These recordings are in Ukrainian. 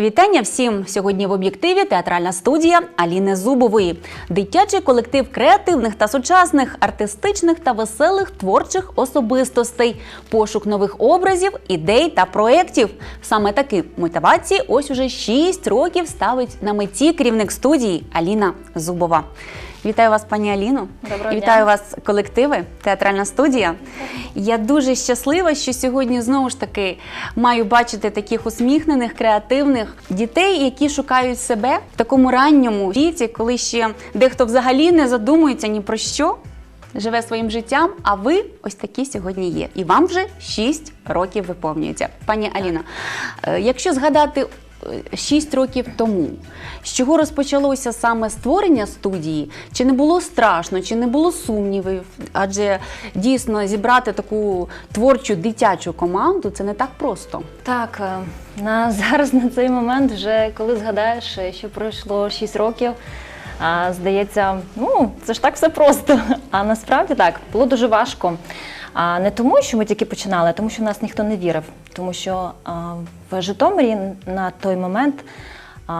Вітання всім сьогодні в об'єктиві театральна студія Аліни Зубової, дитячий колектив креативних та сучасних, артистичних та веселих творчих особистостей, пошук нових образів, ідей та проєктів. Саме такі мотивації ось уже 6 років ставить на меті керівник студії Аліна Зубова. Вітаю вас, пані Аліно. Доброго І дня. Вітаю вас, колективи, театральна студія. Я дуже щаслива, що сьогодні знову ж таки маю бачити таких усміхнених, креативних дітей, які шукають себе в такому ранньому віці, коли ще дехто взагалі не задумується ні про що. Живе своїм життям, а ви ось такі сьогодні є. І вам вже 6 років виповнюється. Пані Аліна, е, якщо згадати 6 років тому, з чого розпочалося саме створення студії? Чи не було страшно, чи не було сумнівів? Адже дійсно зібрати таку творчу дитячу команду це не так просто. Так, е, на зараз на цей момент, вже коли згадаєш, е, що пройшло 6 років, а, здається, ну це ж так все просто. А насправді так було дуже важко. А не тому, що ми тільки починали, а тому що в нас ніхто не вірив. Тому що в Житомирі на той момент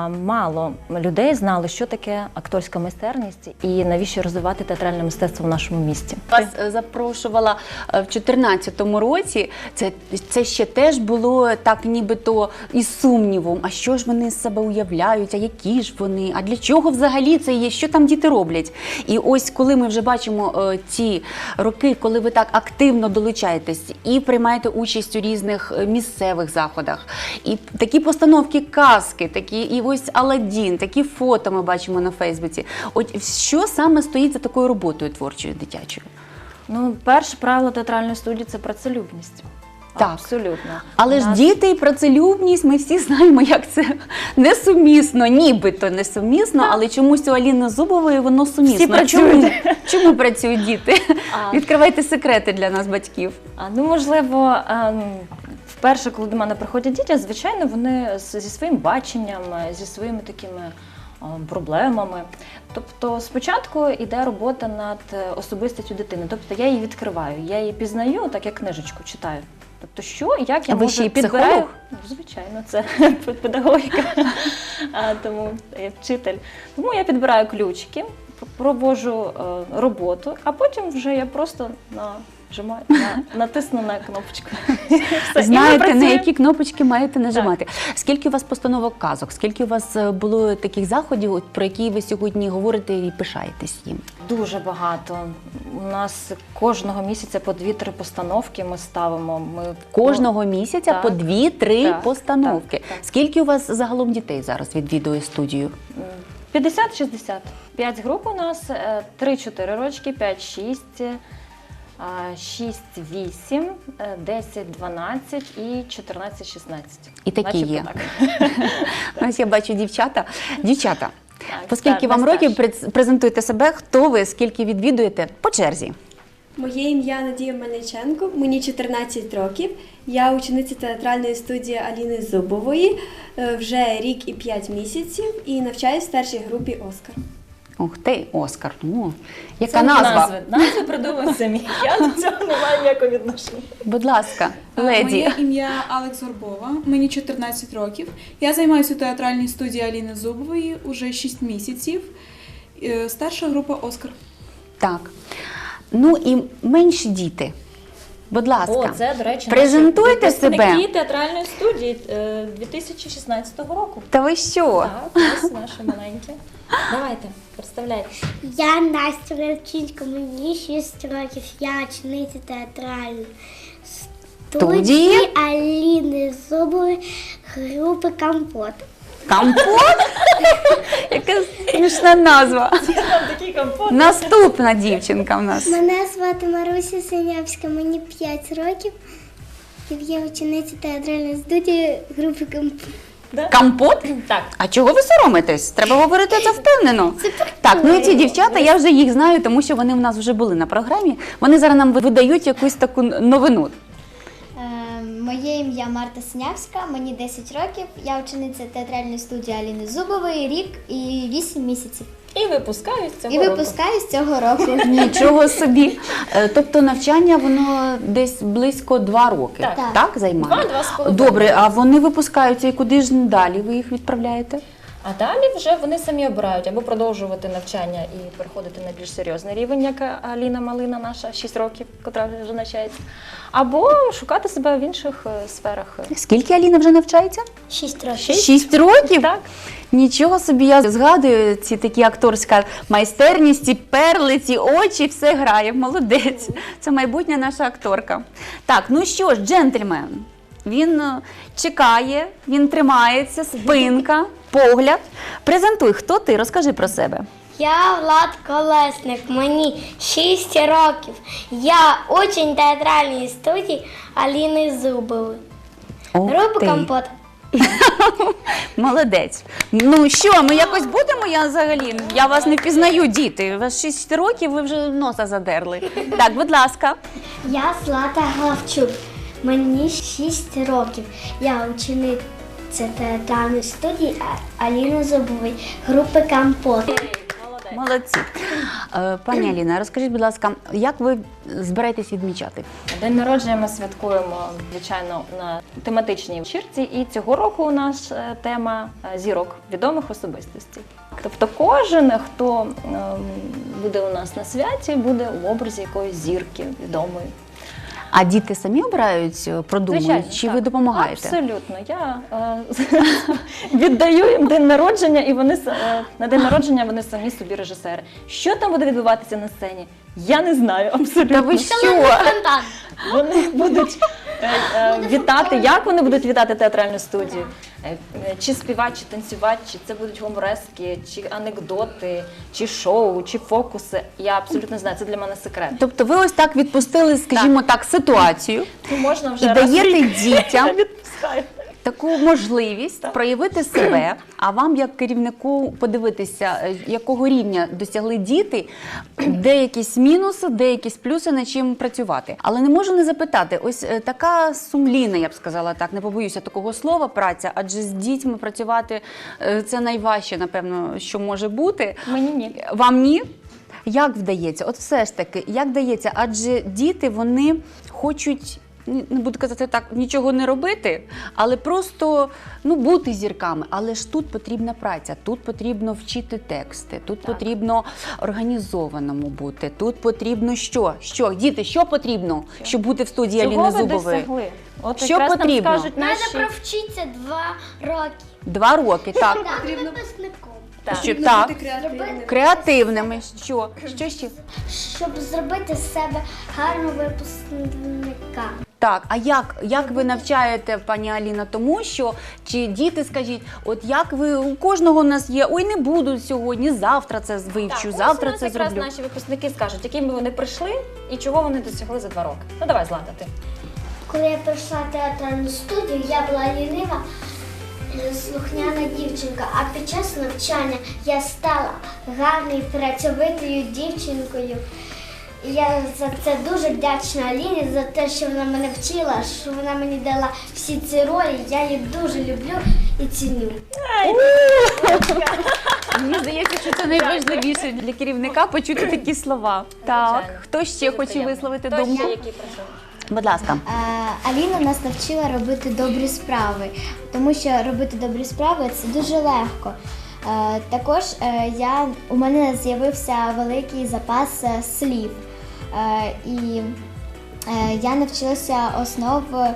мало людей знали, що таке акторська майстерність і навіщо розвивати театральне мистецтво в нашому місті. Вас е, запрошувала е, в 2014 році. Це, це ще теж було так, нібито із сумнівом. А що ж вони з себе уявляють? А які ж вони? А для чого взагалі це є? Що там діти роблять? І ось коли ми вже бачимо е, ці роки, коли ви так активно долучаєтесь і приймаєте участь у різних місцевих заходах, і такі постановки казки, такі і ось Аладдін, такі фото ми бачимо на Фейсбуці. От що саме стоїть за такою роботою творчою дитячою? Ну, перше правило театральної студії це працелюбність. Так. Абсолютно. Але У ж діти і працелюбність, ми всі знаємо, як це несумісно, нібито несумісно, але чомусь у Аліни Зубової воно сумісно. працюють. Чому, чому працюють діти? А. Відкривайте секрети для нас, батьків. А, ну, можливо, вперше, коли до мене приходять діти, звичайно, вони зі своїм баченням, е, зі своїми такими е, проблемами. Тобто, спочатку йде робота над е, особистістю дитини. Тобто я її відкриваю, я її пізнаю, так як книжечку читаю. Тобто, що, як я А можу ще й підбираю? психолог? Ну, Звичайно, це педагогіка, а, тому я вчитель. Тому я підбираю ключики, провожу роботу, а потім вже я просто нажимаю, на, натисну на кнопочку. Все, Знаєте, на які кнопочки маєте нажимати. Скільки у вас постановок казок? Скільки у вас е, було таких заходів, от, про які ви сьогодні говорите і пишаєтесь їм? Дуже багато. У нас кожного місяця по дві-три постановки ми ставимо. Ми Кожного місяця так. по дві-три Так, постановки. так, так. Скільки у вас загалом дітей зараз відвідує студію? 50-60. 5 груп у нас, е, 3-4 рочки, 5-6, 6-8, 10-12 і 14-16. І такі Начебто є. Так. Ось я бачу дівчата. Дівчата, Так, по скільки вам років старші. през- презентуєте себе? Хто ви? Скільки відвідуєте? По черзі. Моє ім'я Надія Мельниченко, мені 14 років. Я учениця театральної студії Аліни Зубової е, вже рік і 5 місяців і навчаюсь в старшій групі Оскар. Ух ти, Оскар. Ну, яка Це назва? Назви, назви придумали самі. Я до цього не маю ніякого відношення. Будь ласка, леді. Моє ім'я Алекс Горбова, мені 14 років. Я займаюся у театральній студії Аліни Зубової уже 6 місяців. Е, Старша група Оскар. Так. Ну і менші діти. Будь ласка. О, це, до речі, Презентуйте наші себе. театральної студії е, 2016 року. Та ви що? Так, ось наші маленькі. Давайте, представляйтесь. Я Настя Ревчинська, мені 6 років. Я учениця театральної Студії? студії Аліни Зубової групи Компот. Компот? Яка смішна назва. Такий компот. Наступна дівчинка в нас. Мене звати Маруся Синявська, мені 5 років. Я учениця театральної студії групи Компот. Компот? Так. А чого ви соромитесь? Треба говорити це впевнено. Так, ну і ці дівчата, я вже їх знаю, тому що вони в нас вже були на програмі. Вони зараз нам видають якусь таку новину. Моє ім'я Марта Синявська, мені 10 років. Я учениця театральної студії Аліни Зубової, рік і 8 місяців. І І випускаю з цього І року. випускаю з цього року. Нічого собі. Е, Тобто навчання воно десь близько два роки. Так. так займає? Два-два з половиною. Добре, а вони випускаються і куди ж далі ви їх відправляєте? А далі вже вони самі обирають або продовжувати навчання і переходити на більш серйозний рівень, як Аліна Малина, наша 6 років, котра вже навчається, або шукати себе в інших е, сферах. Скільки Аліна вже навчається? Шість років. Шість? Років? Так. Нічого собі, я згадую ці такі акторська майстерність, ці перли, ці очі, все грає. Молодець. Це майбутня наша акторка. Так, ну що ж, джентльмен. Він е, чекає, він тримається, спинка, погляд. Презентуй, хто ти? Розкажи про себе. Я Влад Колесник, мені 6 років. Я учень театральної студії Аліни Зубової. Група компот. Молодець. Ну що, ми якось будемо? Я взагалі я вас не впізнаю, діти. У вас 6 років, ви вже носа задерли. Так, будь ласка. Я Злата Главчук. Мені 6 років. Я учениця театральної студії Аліни Зубової, групи Компот. Молодці. Е, Пані Аліна, розкажіть, будь ласка, як ви збираєтесь відмічати? День народження ми святкуємо, звичайно, на тематичній вечірці. І цього року у нас е, тема е, зірок відомих особистостей. Тобто кожен, хто ем, буде у нас на святі, буде в образі якоїсь зірки відомої. А діти самі обирають, продумують продумують, чи так. ви допомагаєте? Абсолютно. Я е, віддаю їм день народження, і вони е, на день народження вони самі собі режисери. Що там буде відбуватися на сцені? Я не знаю абсолютно. Та ви що? Вони будуть е, е, вітати. Як вони будуть вітати театральну студію? Е, е, Чи співати, чи танцювати, чи це будуть гуморески, чи анекдоти, чи шоу, чи фокуси. Я абсолютно не знаю. Це для мене секрет. Тобто ви ось так відпустили, скажімо так, ситуацію можна вже і раз даєте дітям Я відпускаю. Таку можливість проявити себе, а вам, як керівнику, подивитися, е, якого рівня досягли діти, де якісь мінуси, де якісь плюси, над чим працювати. Але не можу не запитати, ось е, така сумлінна, я б сказала так, не побоюся такого слова, праця, адже з дітьми працювати е, це найважче, напевно, що може бути. Мені ні. Вам ні? Як вдається? От все ж таки, як вдається? Адже діти вони хочуть. Не буду казати так, нічого не робити, але просто ну бути зірками. Але ж тут потрібна праця, тут потрібно вчити тексти, тут потрібно організованому бути. Тут потрібно що? Що діти, що потрібно, щоб бути в студії Чого Аліни ви Зубової? досягли? От Що потрібно? нам скажуть Треба наші... провчитися два роки. Два роки, так. Стати випускником. Так. Що Потрібно так бути креативним. креативними. Що? Що ще? Щоб зробити з себе гарного випускника. Так, а як, як ви навчаєте, пані Аліна, тому що чи діти скажіть, от як ви у кожного у нас є, ой, не буду сьогодні, завтра це вивчу, Так, завтра ось у це нас якраз наші випускники скажуть, якими вони прийшли і чого вони досягли за два роки. Ну давай, Злата, ти. Коли я прийшла в театральну студію, я була лінива, слухняна дівчинка, а під час навчання я стала гарною, працьовитою дівчинкою. І я за це дуже вдячна Аліні за те, що вона мене вчила, що вона мені дала всі ці ролі. Я їх дуже люблю і ціню. Мені здається, що це найважливіше для керівника почути такі слова. Так, хто ще хоче висловити думку? Будь ласка. Аліна нас навчила робити добрі справи, тому що робити добрі справи це дуже легко. Також е, я, у мене з'явився великий запас е, слів. Е, І е, я навчилася основ е,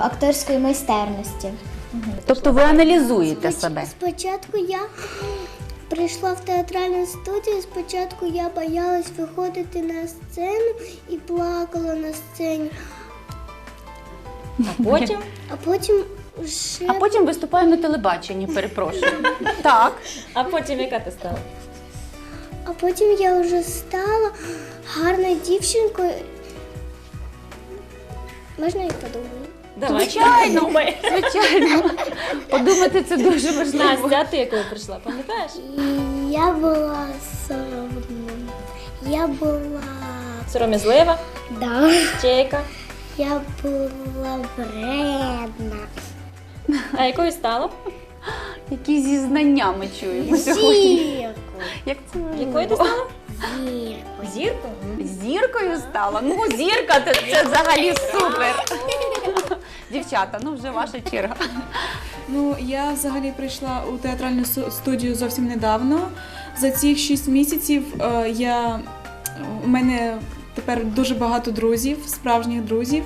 акторської майстерності. Тобто ви аналізуєте себе. Спочатку я прийшла в театральну студію. Спочатку я боялась виходити на сцену і плакала на сцені. А потім А потім вже А потім виступаю на телебаченні, перепрошую. Так. А потім яка ти стала? А потім я вже стала гарною дівчинкою. Можна я подумаю? Давай. Звичайно. Думай. Звичайно. Подумати це дуже важливо. Настя, а ти якою прийшла, пам'ятаєш? Я була соромна. Я була. Сором'язлива, Да. ще? Я була вредна. А якою стала? Які зізнання ми чуємо сьогодні. Зірку. Як це Якою ти стала? Зіркою? Зіркою стала? Ну, зірка це, це взагалі супер. Дівчата, ну вже ваша черга. Ну, я взагалі прийшла у театральну су- студію зовсім недавно. За ці 6 місяців е, я, у мене тепер дуже багато друзів, справжніх друзів,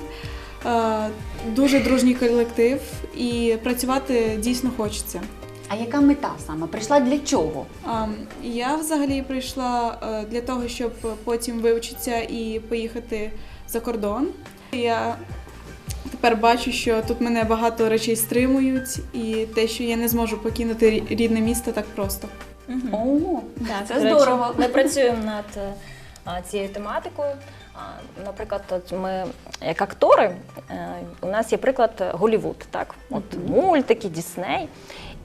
е, дуже дружній колектив, і працювати дійсно хочеться. А яка мета саме? Прийшла для чого? А, Я взагалі прийшла е, для того, щоб потім вивчитися і поїхати за кордон. Я тепер бачу, що тут мене багато речей стримують, і те, що я не зможу покинути рідне місто так просто. О, Так, це здорово. Ми працюємо над е, а, цією тематикою. Наприклад, от ми як актори, е, у нас є приклад Голівуд, так? От мультики, Дісней.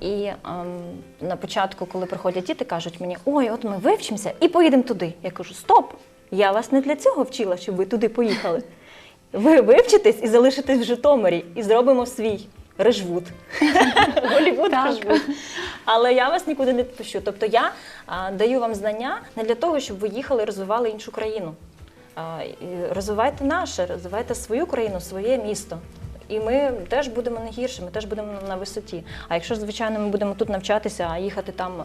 І ем, на початку, коли приходять діти, кажуть мені, ой, от ми вивчимося і поїдемо туди. Я кажу, стоп! Я вас не для цього вчила, щоб ви туди поїхали. Ви вивчитесь і залишитесь в Житомирі, і зробимо свій Режвуд. Голівуд Режвуд. Але я вас нікуди не відпущу. Тобто я даю вам знання не для того, щоб ви їхали і розвивали іншу країну. Розвивайте наше, розвивайте свою країну, своє місто. І ми теж будемо не гірше, ми теж будемо на висоті. А якщо, звичайно, ми будемо тут навчатися, а їхати там.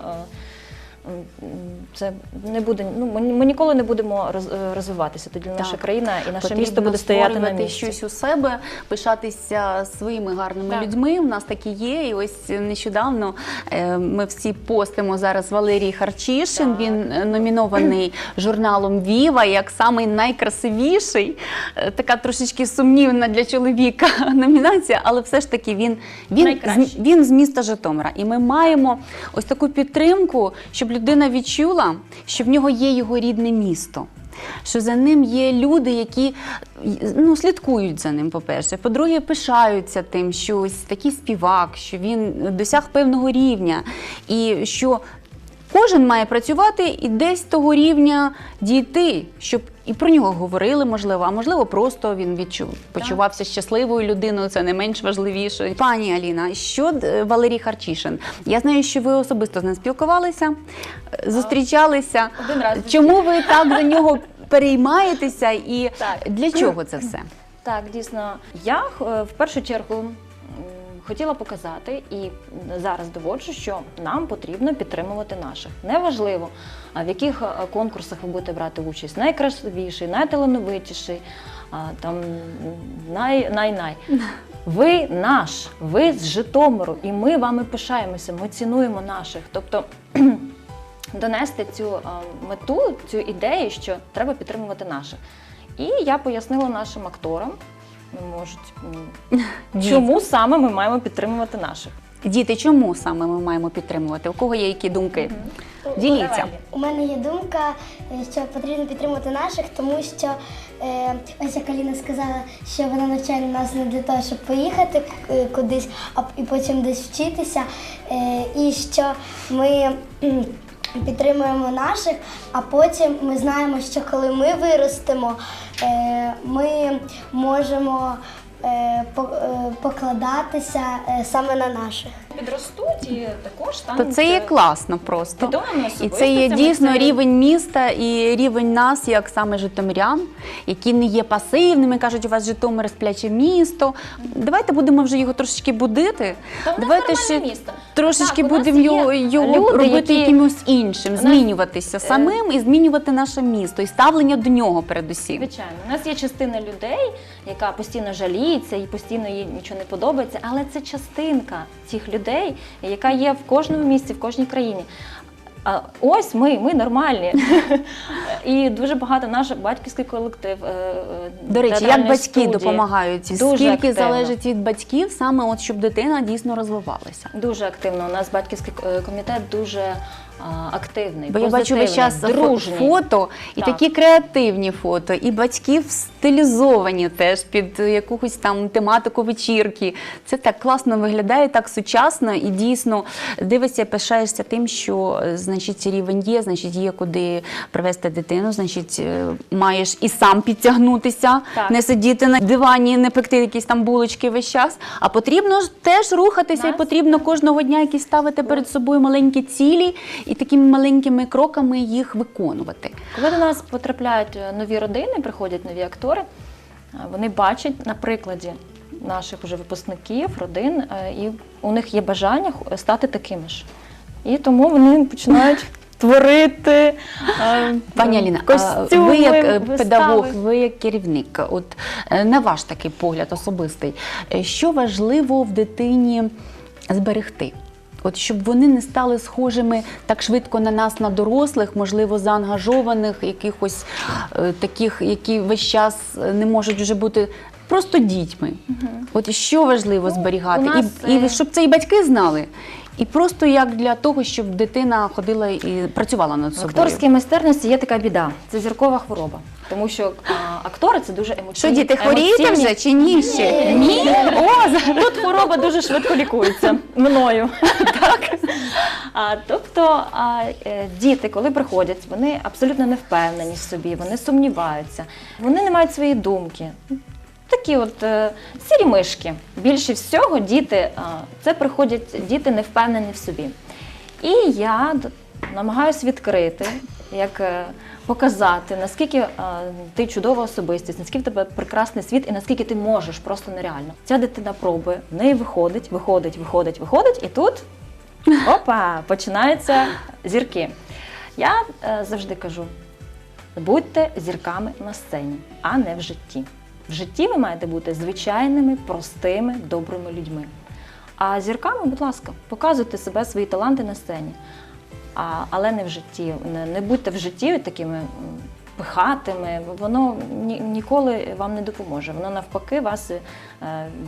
Це не буде. Ну ми, ми ніколи не будемо роз- е, розвиватися. Тоді наша Так. країна і наше Потрібно місто буде стояти на місці. щось у себе, пишатися своїми гарними Так. людьми. У нас такі є. І ось нещодавно е, ми всі постимо зараз Валерій Харчишин. Так. Він е, номінований журналом Віва як самий найкрасивіший. Така трошечки сумнівна для чоловіка номінація, але все ж таки він, він, з, він з міста Житомира. І ми маємо ось таку підтримку, щоб людина відчула, що в нього є його рідне місто. Що за ним є люди, які ну, слідкують за ним, по-перше. По-друге, пишаються тим, що ось такий співак, що він досяг певного рівня, і що кожен має працювати і десь того рівня дійти, щоб і про нього говорили, можливо, а можливо, просто він відчув, почувався щасливою людиною, це не менш важливіше. Пані Аліна, що е, Валерій Харчишин? Я знаю, що ви особисто з ним спілкувалися, е, зустрічалися. Один раз. Чому ви так за нього переймаєтеся і Так. для чого це все? Так, дійсно, я е, в першу чергу хотіла показати і зараз доводжу, що нам потрібно підтримувати наших. Неважливо, в яких конкурсах ви будете брати участь. Найкрасивіший, найталановитіший, там м, най, най, най. Ви наш, ви з Житомиру, і ми вами пишаємося, ми цінуємо наших. Тобто донести цю мету, цю ідею, що треба підтримувати наших. І я пояснила нашим акторам, ну, можуть, чому саме ми маємо підтримувати наших. Діти, чому саме ми маємо підтримувати? У кого є які думки? Діліться. У мене є думка, е, що потрібно підтримувати наших, тому що е, ось як Аліна сказала, що вона навчає нас не для того, щоб поїхати е, кудись, а і потім десь вчитися. Е, і що ми підтримуємо наших, а потім ми знаємо, що коли ми виростемо, е, ми можемо е, е, покладатися саме на наших. Підростуть і також там То це є класно просто. відомими І це є особистостями, дійсно рівень міста і рівень нас, як саме житомирян, які не є пасивними, кажуть, у вас Житомир спляче місто. Давайте будемо вже його трошечки будити. Та у нас Давайте нормальне ще місто. трошечки Так, у нас будемо є його, його люди, робити які- якимось іншим, змінюватися е, самим і змінювати наше місто, і ставлення до нього передусім. Звичайно, у нас є частина людей, яка постійно жаліється і постійно їй нічого не подобається, але це частинка цих людей, яка є в кожному місці, в кожній країні. А ось ми, ми нормальні. І дуже багато наш батьківський колектив. е, е, До речі, як батьки студії. допомагають? Дуже Скільки активно. залежить від батьків, саме от щоб дитина дійсно розвивалася? Дуже активно. У нас батьківський е, комітет дуже а, активний. Бо я бачу весь час дружній. фото, і Так. такі креативні фото, і батьків стилізовані теж під якусь там тематику вечірки. Це так класно виглядає, так сучасно і дійсно дивишся, пишаєшся тим, що е, значить рівень є, значить є куди привезти дитину, значить е, маєш і сам підтягнутися, Так. не сидіти на дивані, не пекти якісь там булочки весь час. А потрібно ж теж рухатися, і потрібно кожного дня якісь ставити перед собою маленькі цілі і такими маленькими кроками їх виконувати. Коли до нас потрапляють е, нові родини, приходять нові актори, е, вони бачать на прикладі наших уже випускників, родин, е, і у них є бажання стати такими ж. І тому вони починають творити. Пані Аліна, костюми, ви як вистави. педагог, ви як керівник, от на ваш такий погляд особистий, що важливо в дитині зберегти? От щоб вони не стали схожими так швидко на нас, на дорослих, можливо, заангажованих, якихось е, таких, які весь час е, не можуть вже бути просто дітьми. От що важливо зберігати, у нас, і, і е, щоб це і батьки знали. І просто як для того, щоб дитина ходила і працювала над В акторській майстерності є така біда це зіркова хвороба. Тому що а, актори це дуже емоційні. Що, діти, хворієте емоційні- вже чи ні ще? Ні, о, тут хвороба дуже швидко лікується мною. Так? А, тобто а, е, діти, коли приходять, вони абсолютно не впевнені в собі, вони сумніваються, вони не мають своєї думки. Такі от е, сірі мишки. Більше всього діти, а, це приходять діти не впевнені в собі. І я намагаюся відкрити, як е, показати, наскільки е, ти чудова особистість, наскільки в тебе прекрасний світ і наскільки ти можеш просто нереально. Ця дитина пробує, в неї виходить, виходить, виходить, виходить, і тут опа, починаються зірки. Я е, завжди кажу: будьте зірками на сцені, а не в житті. В житті ви маєте бути звичайними, простими, добрими людьми. А зірками, будь ласка, показуйте себе, свої таланти на сцені. А, але не в житті. Не, не будьте в житті такими пихатими, воно ні, ніколи вам не допоможе. Воно навпаки вас е,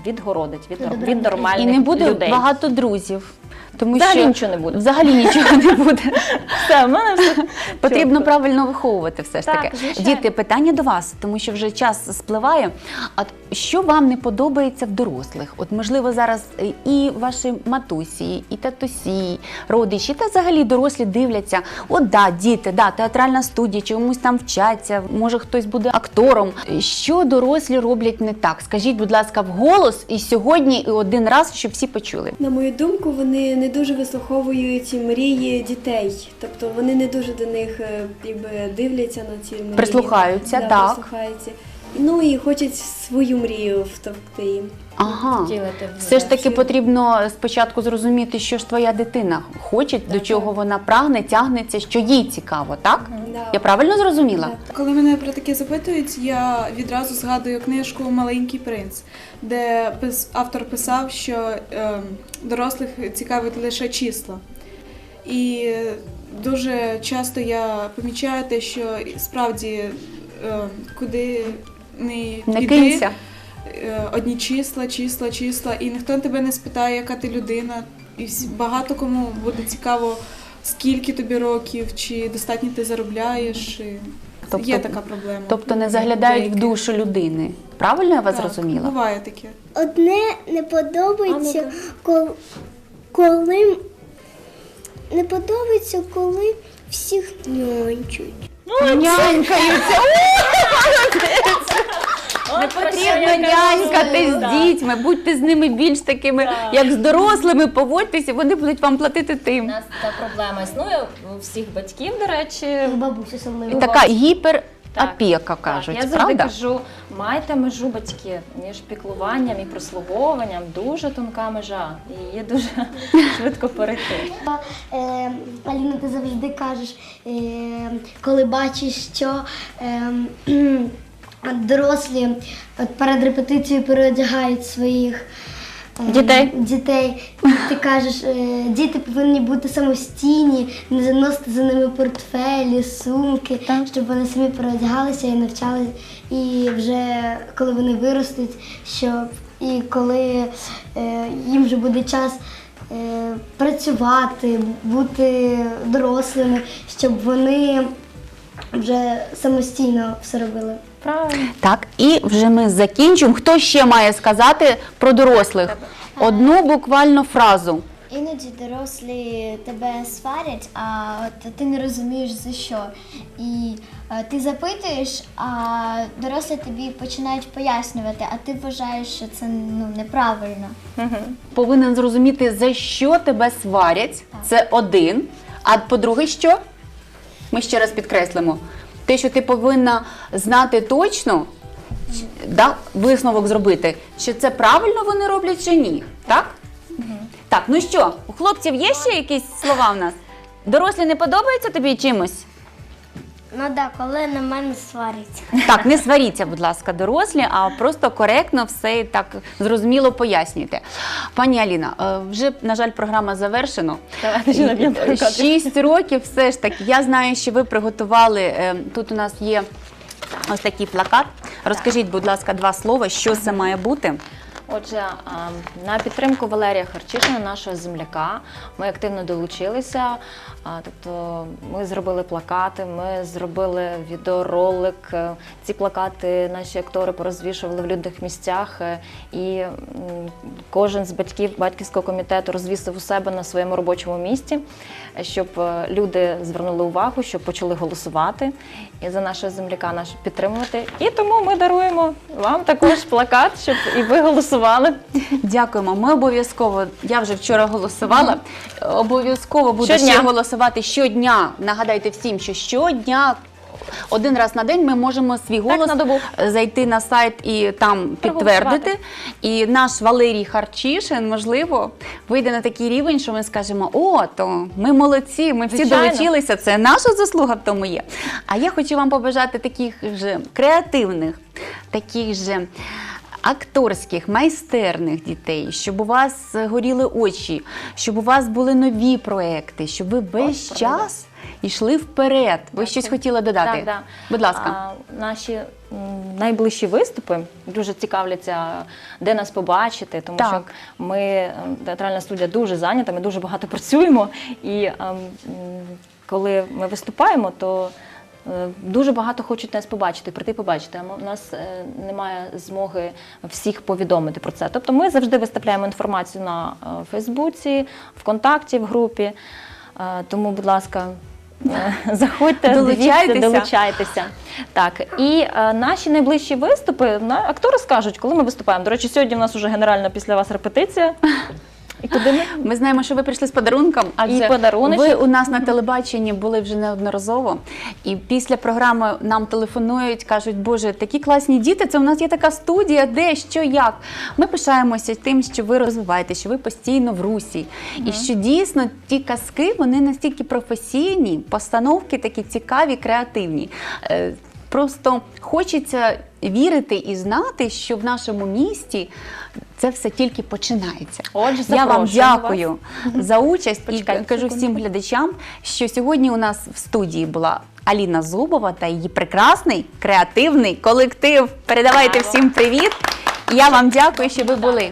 відгородить від, від нормальних І не буде людей. багато друзів. Тому Взагалі що нічого не буде. Взагалі нічого не буде. Все, в мене все Потрібно чітко. правильно виховувати все ж Так, таки. звичайно. Діти, питання до вас, тому що вже час спливає. А що вам не подобається в дорослих? От можливо зараз і ваші матусі, і татусі, родичі, та взагалі дорослі дивляться. От да, діти, да, театральна студія, чомусь там вчаться, може хтось буде актором. Що дорослі роблять не так? Скажіть, будь ласка, вголос і сьогодні, і один раз, щоб всі почули. На мою думку, вони не дуже вислуховують мрії дітей. Тобто вони не дуже до них е, якби, дивляться на ці мрії. Прислухаються, да, так. Прислухаються. Ну і хочуть свою мрію втовкти їм. Ага. Втілити в Все ж таки життя. потрібно спочатку зрозуміти, що ж твоя дитина хоче, до чого вона прагне, тягнеться, що їй цікаво, так? Да. Я правильно зрозуміла? Коли мене про таке запитують, я відразу згадую книжку Маленький принц, де пис- автор писав, що е, дорослих цікавить лише числа. І дуже часто я помічаю те, що справді е, куди не, Не піди, кинься. е, одні числа, числа, числа, і ніхто тебе не спитає, яка ти людина. І багато кому буде цікаво, скільки тобі років, чи достатньо ти заробляєш. І Тобто- Є така проблема. Тобто не заглядають в душу людини. Правильно я вас Так, зрозуміла? Буває таке. Одне не подобається, коли, коли не подобається, коли всіх нянчуть. Нянькаються. Не потрібно нянькати з дітьми, будьте з ними більш такими, як з дорослими, поводьтеся, вони будуть вам платити У тим. нас та проблема існує у всіх батьків, до речі. бабусі особливо. Така Так. гіперопіка, кажуть, так, я завжди правда? кажу, майте межу батьки між піклуванням і прислуговуванням дуже тонка межа. І її дуже швидко перейти. Е, Аліна, ти завжди кажеш, е, коли бачиш, що е, дорослі перед репетицією переодягають своїх е, Дітей. дітей. Ти кажеш, е, діти повинні бути самостійні, не заносити за ними портфелі, сумки, щоб вони самі переодягалися і навчалися. І вже коли вони виростуть, щоб і коли е, їм вже буде час е, працювати, бути дорослими, щоб вони вже самостійно все робили. Правильно. Так, і вже ми закінчимо. Хто ще має сказати про дорослих? Одну буквально фразу. Іноді дорослі тебе сварять, а от ти не розумієш за що. І е, ти запитуєш, а дорослі тобі починають пояснювати, а ти вважаєш, що це ну, неправильно. Повинен зрозуміти, за що тебе сварять. Це один. А по-друге, що? Ми ще раз підкреслимо. Те, що ти повинна знати точно, да, висновок зробити, чи це правильно вони роблять, чи ні. Так? Так, ну що, у хлопців є ще якісь слова в нас? Дорослі не подобаються тобі чимось? Ну так, коли на мене сваряться. Так, не сваріться, будь ласка, дорослі, а просто коректно все так зрозуміло пояснюйте. Пані Аліна, е, вже, на жаль, програма завершено. Давайте ще наб'ємо пару кадрів. Шість років все ж таки. Я знаю, що ви приготували. е, Тут у нас є ось такий плакат. Розкажіть, будь ласка, два слова, що це має бути. Отже, на підтримку Валерія Харчишина, нашого земляка, ми активно долучилися. Тобто ми зробили плакати, ми зробили відеоролик. Е, Ці плакати наші актори порозвішували в людних місцях, е, і кожен з батьків батьківського комітету розвісив у себе на своєму робочому місці, щоб е, люди звернули увагу, щоб почали голосувати і за нашого земляка наш підтримувати. І тому ми даруємо вам також плакат, щоб і ви голосували. Дякуємо. Ми обов'язково. Я вже вчора голосувала. Обов'язково буду Щодня. ще голосувати щодня. Нагадайте всім, що щодня. Один раз на день ми можемо свій голос на зайти на сайт і там підтвердити. І наш Валерій Харчишин, можливо, вийде на такий рівень, що ми скажемо: о, то ми молодці, ми всі Звичайно. долучилися. Це наша заслуга в тому є. А я хочу вам побажати таких же креативних, таких же. Акторських, майстерних дітей, щоб у вас горіли очі, щоб у вас були нові проекти, щоб ви весь час йшли вперед. Ви щось хотіли додати? Так, да. Будь ласка. А, наші найближчі виступи дуже цікавляться, де нас побачити, тому Так. що ми ем, театральна студія дуже зайнята, ми дуже багато працюємо. І ем, м, коли ми виступаємо, то е, Дуже багато хочуть нас побачити, прийти побачити. А у нас е, немає змоги всіх повідомити про це. Тобто ми завжди виставляємо інформацію на е, Фейсбуці, ВКонтакті, в групі. Тому, будь ласка, заходьте, Долучайтеся. дивіться, долучайтеся. Так, і е, наші найближчі виступи на актори скажуть, коли ми виступаємо. До речі, сьогодні в нас вже генеральна після вас репетиція. І куди ми? Ми знаємо, що ви прийшли з подарунком, адже І подаруночок. ви у нас на телебаченні були вже неодноразово. І після програми нам телефонують, кажуть, Боже, такі класні діти. Це у нас є така студія, де що як. Ми пишаємося тим, що ви розвиваєте, що ви постійно в русі, і що дійсно ті казки вони настільки професійні, постановки такі цікаві, креативні. Е, Просто хочеться вірити і знати, що в нашому місті це все тільки починається. Отже, Я вам дякую дякую за участь і кажу секунду. всім глядачам, що сьогодні у нас в студії була Аліна Зубова та її прекрасний креативний колектив. Передавайте всім привіт. Я вам дякую, що ви були.